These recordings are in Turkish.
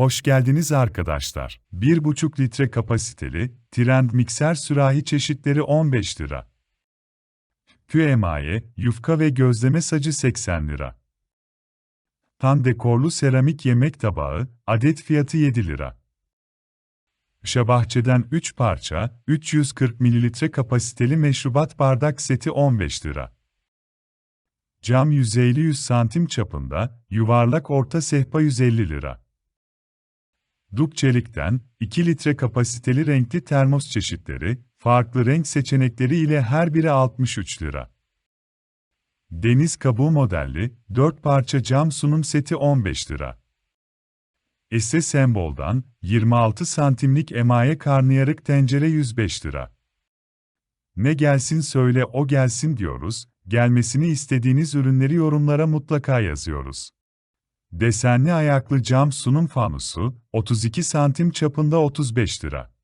Hoş geldiniz arkadaşlar. 1,5 litre kapasiteli, trend mikser sürahi çeşitleri 15 lira. Pü emaye, yufka ve gözleme sacı 80 lira. Tan dekorlu seramik yemek tabağı, adet fiyatı 7 lira. Şabahçe'den 3 parça, 340 mililitre kapasiteli meşrubat bardak seti 15 lira. Cam yüzeyli 100 santim çapında, yuvarlak orta sehpa 150 lira. Duk Çelik'ten 2 litre kapasiteli renkli termos çeşitleri, farklı renk seçenekleri ile her biri 63 lira. Deniz kabuğu modelli 4 parça cam sunum seti 15 lira. Esse Sembol'dan 26 santimlik emaye karnıyarık tencere 105 lira. Ne gelsin söyle o gelsin diyoruz, gelmesini istediğiniz ürünleri yorumlara mutlaka yazıyoruz. Desenli ayaklı cam sunum fanusu, 32 santim çapında 35 lira.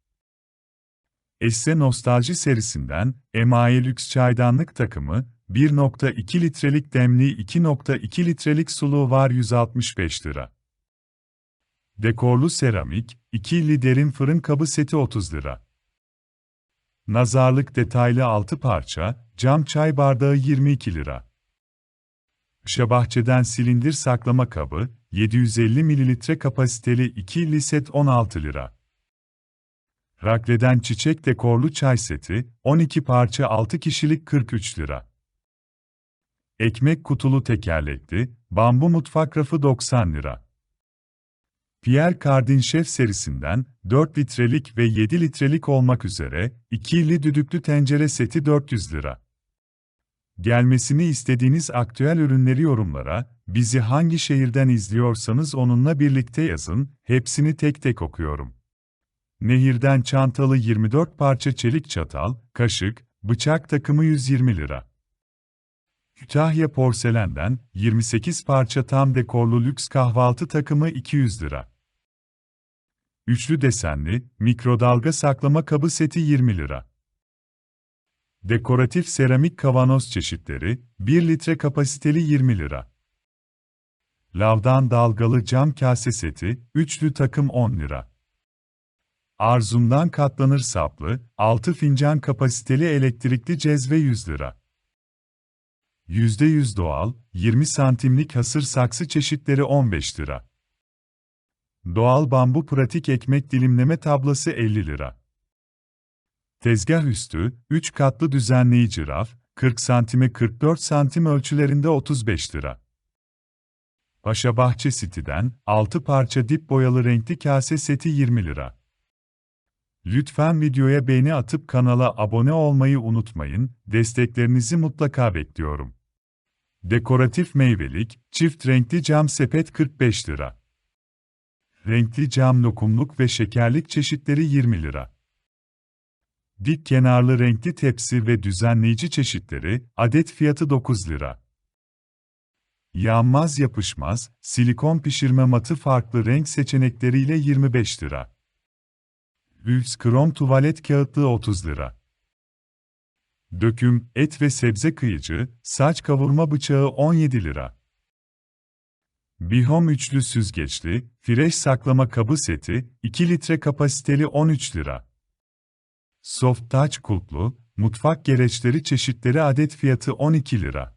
Esse Nostalji serisinden, emaye lüks çaydanlık takımı, 1.2 litrelik demli 2.2 litrelik suluğu var 165 lira. Dekorlu seramik, ikili derin fırın kabı seti 30 lira. Nazarlık detaylı 6 parça, cam çay bardağı 22 lira. Şabahçe'den silindir saklama kabı, 750 mililitre kapasiteli 2 set 16 lira. Rakle'den çiçek dekorlu çay seti, 12 parça 6 kişilik 43 lira. Ekmek kutulu tekerlekli, bambu mutfak rafı 90 lira. Pierre Cardin Chef serisinden 4 litrelik ve 7 litrelik olmak üzere ikili düdüklü tencere seti 400 lira. Gelmesini istediğiniz aktüel ürünleri yorumlara, bizi hangi şehirden izliyorsanız onunla birlikte yazın, hepsini tek tek okuyorum. Nehirden çantalı 24 parça çelik çatal, kaşık, bıçak takımı 120 lira. Kütahya porselenden 28 parça tam dekorlu lüks kahvaltı takımı 200 lira. Üçlü desenli, mikrodalga saklama kabı seti 20 lira. Dekoratif seramik kavanoz çeşitleri, 1 litre kapasiteli 20 lira. Lavdan dalgalı cam kase seti, üçlü takım 10 lira. Arzumdan katlanır saplı, 6 fincan kapasiteli elektrikli cezve 100 lira. %100 doğal, 20 santimlik hasır saksı çeşitleri 15 lira. Doğal bambu pratik ekmek dilimleme tablası 50 lira. Tezgah üstü, 3 katlı düzenleyici raf, 40 santime 44 santim ölçülerinde 35 lira. Paşa Bahçe City'den 6 parça dip boyalı renkli kase seti 20 lira. Lütfen videoya beğeni atıp kanala abone olmayı unutmayın, desteklerinizi mutlaka bekliyorum. Dekoratif meyvelik, çift renkli cam sepet 45 lira. Renkli cam lokumluk ve şekerlik çeşitleri 20 lira. Dik kenarlı renkli tepsi ve düzenleyici çeşitleri, adet fiyatı 9 lira. Yanmaz yapışmaz, silikon pişirme matı farklı renk seçenekleriyle 25 lira. Lüks krom tuvalet kağıtlığı 30 lira. Döküm, et ve sebze kıyıcı, saç kavurma bıçağı 17 lira. Bihom üçlü süzgeçli, fresh saklama kabı seti, 2 litre kapasiteli 13 lira. Soft Touch kulplu, mutfak gereçleri çeşitleri adet fiyatı 12 lira.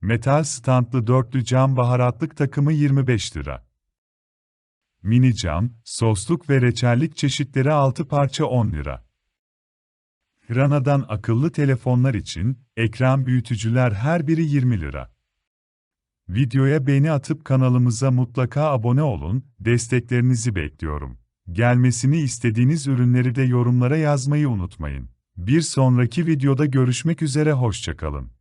Metal standlı dörtlü cam baharatlık takımı 25 lira. Mini cam, sosluk ve reçellik çeşitleri 6 parça 10 lira. Grana'dan akıllı telefonlar için, ekran büyütücüler her biri 20 lira. Videoya beğeni atıp kanalımıza mutlaka abone olun, desteklerinizi bekliyorum. Gelmesini istediğiniz ürünleri de yorumlara yazmayı unutmayın. Bir sonraki videoda görüşmek üzere hoşçakalın.